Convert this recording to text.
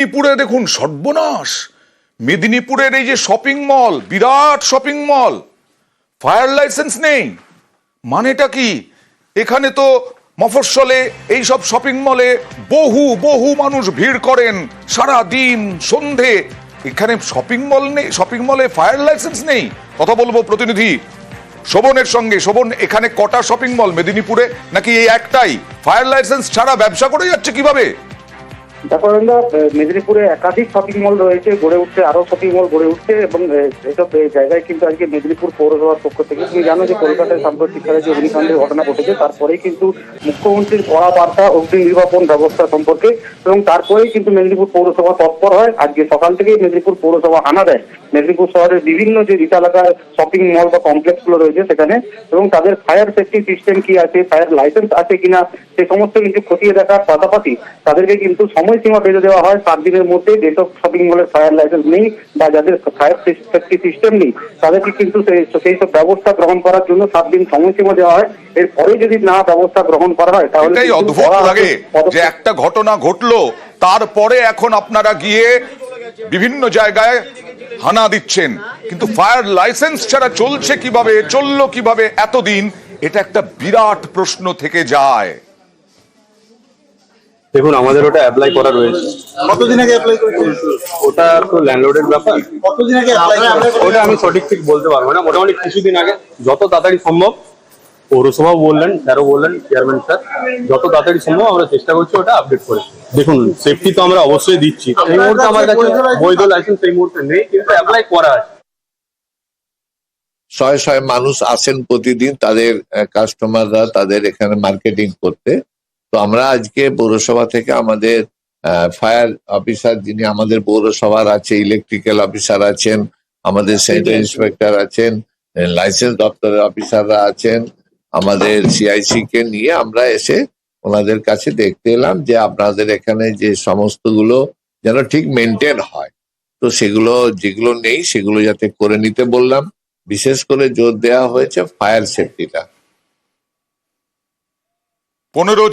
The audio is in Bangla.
মেদিনীপুরে দেখুন সর্বনাশ। মেদিনীপুরের এই যে শপিং মল বিরাট শপিং মল ফায়ার লাইসেন্স নেই। মানেটা কি? এখানে তো মফস্বলে এই সব শপিং মলে বহু বহু মানুষ ভিড় করেন সারা দিন সন্ধে। এখানে শপিং মল নেই শপিং মলে ফায়ার লাইসেন্স নেই। কথা বলব প্রতিনিধি, শোভনের সঙ্গে। শোভন, এখানে কটা শপিং মল মেদিনীপুরে? নাকি এই একটাই? ফায়ার লাইসেন্স ছাড়া ব্যবসা করে যাচ্ছে কীভাবে? দেখো অরিন্দা, মেদিনীপুরে একাধিক শপিং মল রয়েছে গড়ে উঠছে আরও শপিং মল গড়ে উঠছে এবং এসব জায়গায় কিন্তু আজকে মেদিনীপুর পৌরসভার পক্ষ থেকে তুমি জানো যে কলকাতায় সাম্প্রতিক কালে যে অগ্নিকাণ্ডের ঘটনা ঘটেছে তারপরেই কিন্তু মুখ্যমন্ত্রীর কড়া বার্তা অগ্নি নির্বাপন ব্যবস্থা সম্পর্কে এবং তারপরেই কিন্তু মেদিনীপুর পৌরসভা তৎপর হয়। আজকে সকাল থেকেই মেদিনীপুর পৌরসভা আনা দেয়। মেদিনীপুর শহরের বিভিন্ন যে এলাকার শপিং মল বা কমপ্লেক্সগুলো রয়েছে সেখানে এবং তাদের ফায়ার সেফটি সিস্টেম কি আছে ফায়ার লাইসেন্স আছে কিনা সে সমস্ত কিন্তু খতিয়ে দেখার পাশাপাশি তাদেরকে কিন্তু সময়সীমা বেঁধে দেওয়া হয়। সাত দিনের মধ্যে যেসব শপিং মলের ফায়ার লাইসেন্স নেই বা যাদের ফায়ার সেফটি সিস্টেম নেই তাদেরকে কিন্তু সেই সব ব্যবস্থা গ্রহণ করার জন্য সাত দিন সময়সীমা দেওয়া হয়। এরপরে যদি না ব্যবস্থা গ্রহণ করা হয় তাহলে অদ্ভুত লাগে যে একটা ঘটনা ঘটলো তারপরে এখন আপনারা গিয়ে বিভিন্ন জায়গায় হানা দিচ্ছেন। কিন্তু ফায়ার লাইসেন্স ছাড়া চলছে কীভাবে চলল কীভাবে এতদিন এটা একটা বিরাট প্রশ্ন থেকে যায়। দেখুন আমাদের ওটা অ্যাপ্লাই করা রয়েছে। কতদিন আগে অ্যাপ্লাই করেছেন? ওটা তো ল্যান্ডলোডের ব্যাপার। কতদিন আগে অ্যাপ্লাই ওটা আমি সঠিক ঠিক বলতে পারব না। মোটামুটি কিছুদিন আগে যত তাড়াতাড়ি সম্ভব পৌরসভাও বললেন স্যারও বললেন চেয়ারম্যান স্যার যত তাড়াতাড়ি সম্ভব আমরা চেষ্টা করছি ওটা আপডেট করে। দেখুন সেফটি তো আমরা অবশ্যই দিচ্ছি। এই মুহূর্তে আমার কাছে বৈধ লাইসেন্স এই মুহূর্তে নেই কিন্তু অ্যাপ্লাই করা আছে। শয়ে শয়ে মানুষ আসেন প্রতিদিন তাদের কাস্টমাররা তাদের এখানে মার্কেটিং করতে। তো আমরা আজকে পৌরসভা থেকে আমাদের ফায়ার অফিসার যিনি আমাদের পৌরসভার আছে ইলেকট্রিক্যাল অফিসার আছেন আমাদের সেন্টার ইন্সপেক্টর আছেন লাইসেন্স দপ্তরের অফিসাররা আছেন আমাদের সিআইসি কে নিয়ে আমরা এসে ওনাদের কাছে দেখতে এলাম যে আপনাদের এখানে যে সমস্তগুলো যেন ঠিক মেনটেন হয়। তো সেগুলো যেগুলো নেই সেগুলো যাতে করে নিতে বললাম। বিশেষ করে জোর দেওয়া হয়েছে ফায়ার সেফটিটা পনেরো